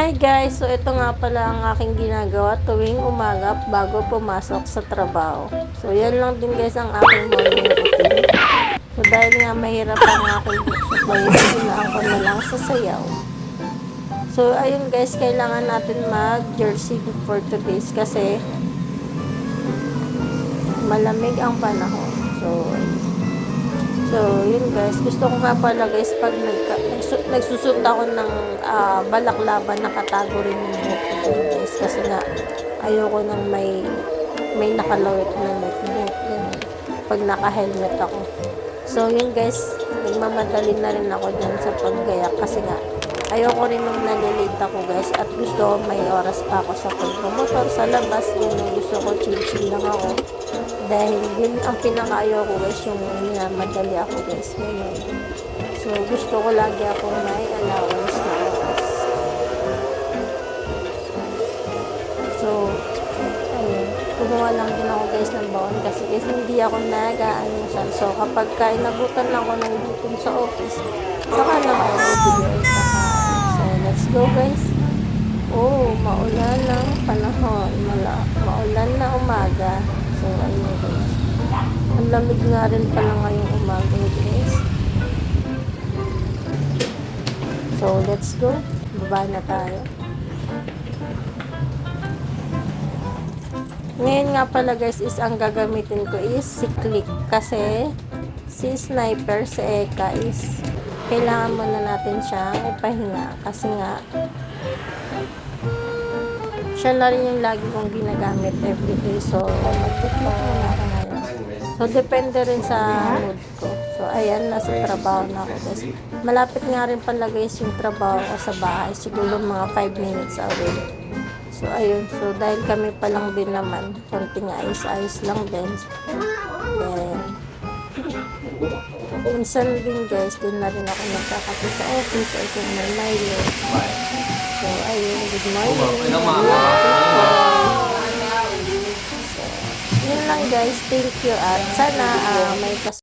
Hi guys! So ito nga pala ang aking ginagawa tuwing umaga bago pumasok sa trabaho. So yan lang din guys ang aking morning routine. So dahil nga mahirap ang aking buhay, sinaan ko na lang sa sayaw. So ayun guys, kailangan natin mag jersey for today's kasi malamig ang panahon. So So, yun guys. Gusto ko nga pala guys, pag nagka, nagsu- nagsusot ako ng ah, balaklaban, nakatago rin yung buhok ko guys. Kasi nga, ayoko nang may may nakalawit na. Ganun. Pag naka-helmet ako. So, yun guys. Nagmamadali na rin ako dyan sa paggayak kasi nga, ayoko rin nung nalilate ako guys. At gusto ko may oras pa ako sa pagbumotor sa labas yun yung gusto ko. Chill-chill lang ako. Dahil yun ang pinakaayaw ko guys yung minamadali ako guys. Ngayon so gusto ko lagi akong may allowance na oras. So kumuha lang din ako guys ng baon kasi guys hindi ako nag-aanusal so kapag kainabutan lang ako ng gutom sa office saka lang ako bibili go guys. Oh maulan ng panahon. Mala, maulan na umaga. So ayun guys. Ang lamig nga rin pala ngayong umaga guys. So let's go. Baba na tayo. Ngayon nga pala guys is ang gagamitin ko is si Click. Kasi si Sniper si Eka is kailangan muna natin siyang ipahinga kasi nga siya na rin yung lagi kong ginagamit everyday so mag-click muna so depende rin sa mood ko. So ayan nasa trabaho na ako. Guys malapit nga rin pala guys yung trabaho ko sa bahay. Siguro mga 5 minutes away. So, ayun. So, dahil kami pa lang din naman, konting ayos-ayos lang din. Then, minsan din guys, din na rin ako nagkakape sa office or kung may Milo. So, ayun. Good morning. Ilang mga- So, yun lang guys. Thank you. At sana ah, may kas